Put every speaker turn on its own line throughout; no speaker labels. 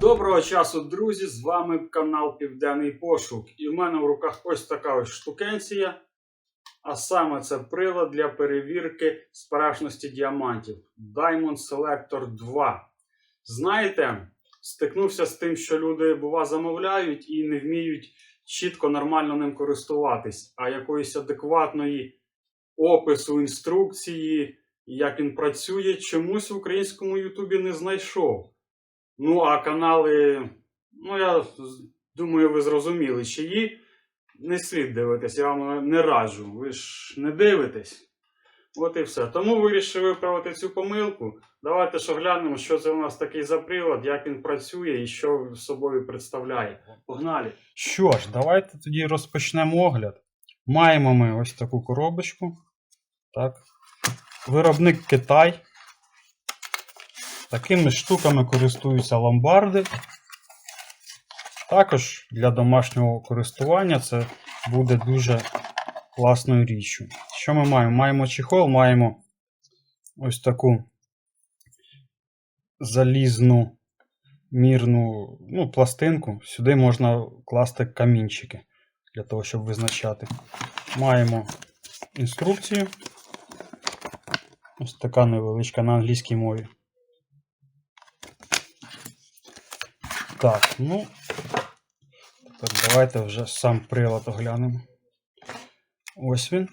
Доброго часу, друзі! З вами канал Південний Пошук. І в мене в руках ось така ось штукенція. А саме це прилад для перевірки справжності діамантів Diamond Selector 2. Знаєте, стикнувся з тим, що люди, бува, замовляють і не вміють чітко нормально ним користуватись, а якоїсь адекватної опису, інструкції, як він працює, чомусь в українському Ютубі не знайшов. Ну, а канали, ну я думаю, ви зрозуміли, чиї не слід дивитись, я вам не раджу. Ви ж не дивитесь. От і все. Тому вирішив виправити цю помилку. Давайте ж оглянемо, що це у нас такий за прилад, як він працює і що собою представляє. Погнали! Що ж, давайте тоді розпочнемо огляд. Маємо ми ось таку коробочку. Так. Виробник Китай. Такими штуками користуються ломбарди. Також для домашнього користування це буде дуже класною річчю. Що ми маємо? Маємо чехол, маємо ось таку залізну мірну ну, пластинку. Сюди можна класти камінчики для того, щоб визначати. Маємо інструкцію. Ось така невеличка на англійській мові. Так, ну. Тепер давайте вже сам прилад оглянемо. Ось він.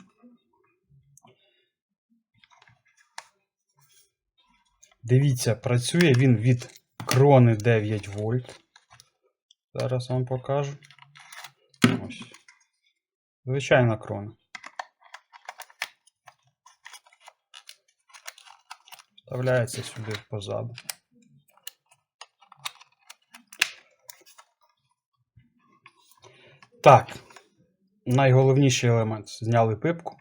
Дивіться, працює він від крони 9 вольт. Зараз вам покажу. Ось. Звичайна крона. Вставляється сюди позаду. Так. Найголовніший елемент. Зняли пипку.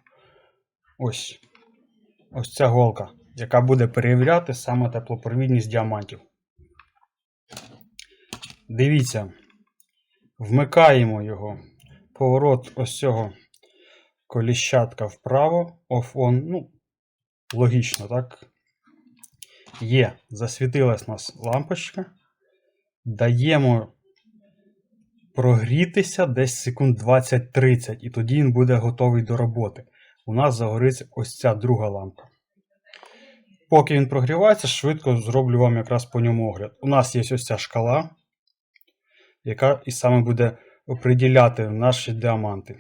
Ось. Ось ця голка, яка буде перевіряти саме теплопровідність діамантів. Дивіться. Вмикаємо його. Поворот ось цього коліщатка вправо. Off-on. Ну, логічно, так? Є. Засвітилась у нас лампочка. Даємо прогрітися десь секунд 20-30, і тоді він буде готовий до роботи. У нас загориться ось ця друга лампа. Поки він прогрівається, швидко зроблю вам якраз по ньому огляд. У нас є ось ця шкала, яка і саме буде оприділяти наші діаманти.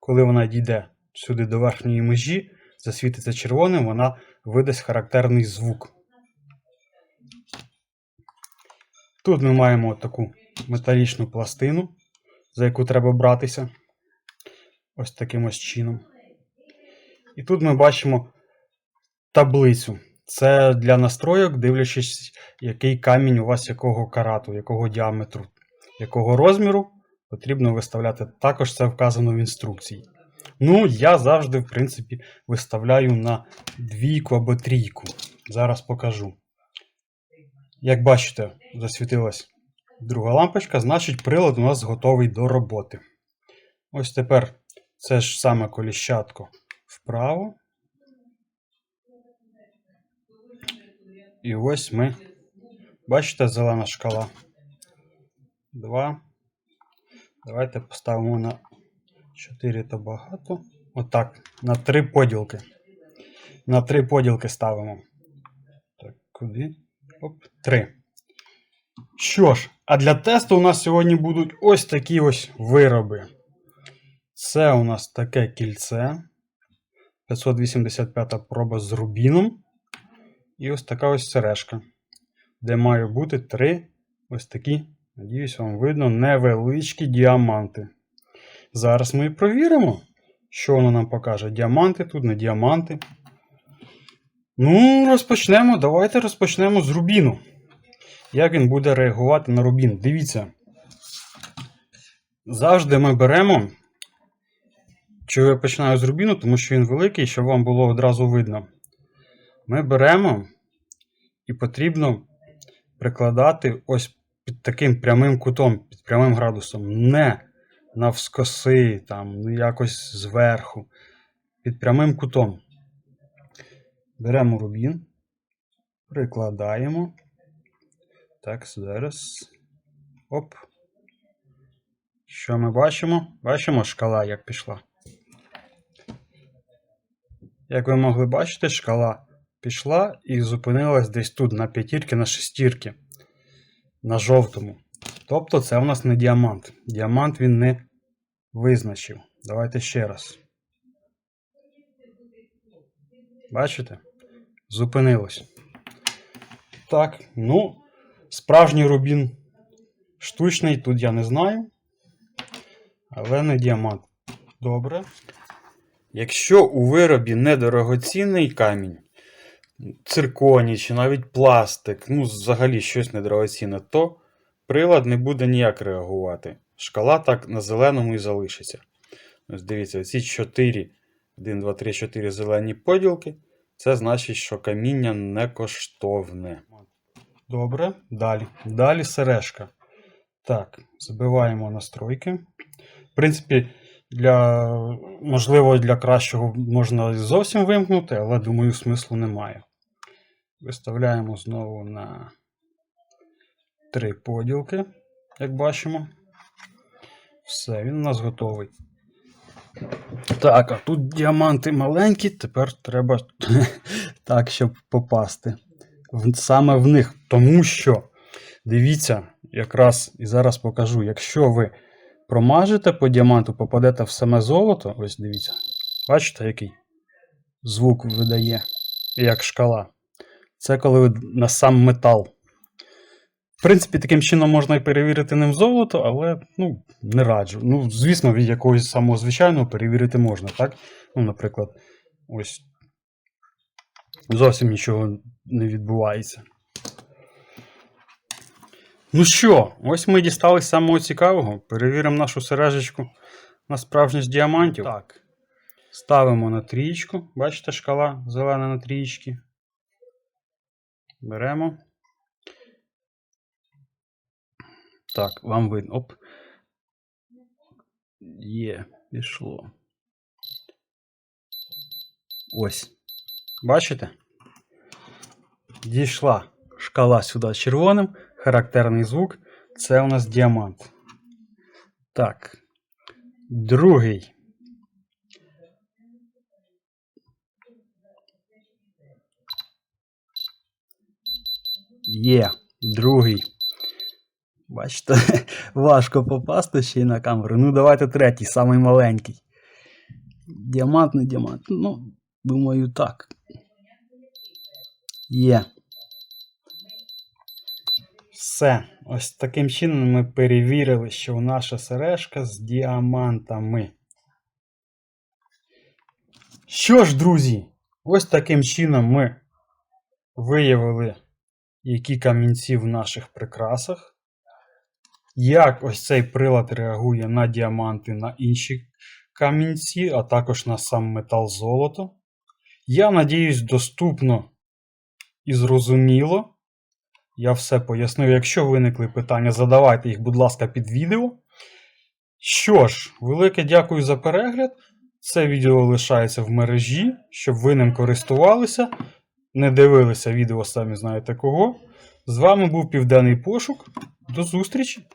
Коли вона дійде сюди до верхньої межі, засвітиться червоним, вона видасть характерний звук. Тут ми маємо таку металічну пластину, за яку треба братися. Ось таким ось чином. І тут ми бачимо таблицю. Це для настройок, дивлячись, який камінь у вас якого карату, якого діаметру, якого розміру, потрібно виставляти. Також це вказано в інструкції. Ну, я завжди, в принципі, виставляю на двійку або трійку. Зараз покажу. Як бачите, засвітилась друга лампочка, значить прилад у нас готовий до роботи. Ось тепер це ж саме коліщатко вправо. І ось ми. Бачите, зелена шкала. Два. Давайте поставимо на 4 то багато. Отак. На 3 поділки. На 3 поділки ставимо. Так, куди? Оп, 3. Що ж, а для тесту у нас сьогодні будуть ось такі ось вироби. Це у нас таке кільце. 585 проба з рубіном. І ось така ось сережка, де має бути три ось такі, надіюсь, вам видно, невеличкі діаманти. Зараз ми і провіримо, що воно нам покаже. Діаманти тут, не діаманти. Ну, розпочнемо. Давайте розпочнемо з рубіну. Як він буде реагувати на рубін? Дивіться. Завжди ми беремо. Чого я починаю з рубіну, тому що він великий, щоб вам було одразу видно. Ми беремо і потрібно прикладати ось під таким прямим кутом, під прямим градусом. Не навскоси, там, ну якось зверху. Під прямим кутом. Беремо рубін, прикладаємо. Так, зараз. Оп. Що ми бачимо? Бачимо шкала, як пішла. Як ви могли бачити, шкала пішла і зупинилась десь тут, на п'ятірки, на шестірки, на жовтому. Тобто це у нас не діамант. Діамант він не визначив. Давайте ще раз. Бачите? Зупинилось. Так, ну, справжній рубін штучний, тут я не знаю. Але не діамант. Добре. Якщо у виробі недорогоцінний камінь, цирконій чи навіть пластик, ну, взагалі щось недорогоцінне, то прилад не буде ніяк реагувати. Шкала так на зеленому і залишиться. Ось дивіться, ці 4, 1, 2, 3, 4 зелені поділки. Це значить, що каміння не коштовне. Добре, далі. Далі сережка. Так, забиваємо настройки. В принципі, для, можливо, для кращого можна зовсім вимкнути, але думаю, смислу немає. Виставляємо знову на три поділки, як бачимо. Все, він у нас готовий. Так, а тут діаманти маленькі, тепер треба так, щоб попасти. Саме в них. Тому що, дивіться, якраз і зараз покажу, якщо ви промажете по діаманту, попадете в саме золото, ось дивіться. Бачите, який звук видає, як шкала. Це коли ви на сам метал. В принципі, таким чином можна і перевірити ним золото, але ну, не раджу. Ну, звісно, від якогось самого звичайного перевірити можна, так? Ну, наприклад, ось зовсім нічого не відбувається. Ну що, ось ми дістались самого цікавого. Перевіримо нашу сережечку на справжність діамантів. Так. Ставимо на трієчку. Бачите, шкала зелена на трієчці. Беремо. Так, вам видно. Оп. Є, пішло. Ось. Бачите? Дійшла шкала сюди червоним. Характерний звук. Це у нас діамант. Так. Другий. Є. Другий. Бачите, важко попасти ще й на камеру. Ну, давайте третій, самий маленький. Діамант, діамант. Ну, думаю, так. Є. Все. Ось таким чином ми перевірили, що наша сережка з діамантами. Що ж, друзі, ось таким чином ми виявили, які камінці в наших прикрасах. Як ось цей прилад реагує на діаманти, на інші камінці, а також на сам метал золото. Я надіюсь, доступно і зрозуміло. Я все пояснив. Якщо виникли питання, задавайте їх, будь ласка, під відео. Що ж, велике дякую за перегляд. Це відео лишається в мережі, щоб ви ним користувалися, не дивилися відео, самі знаєте кого. З вами був Південний Пошук. До зустрічі!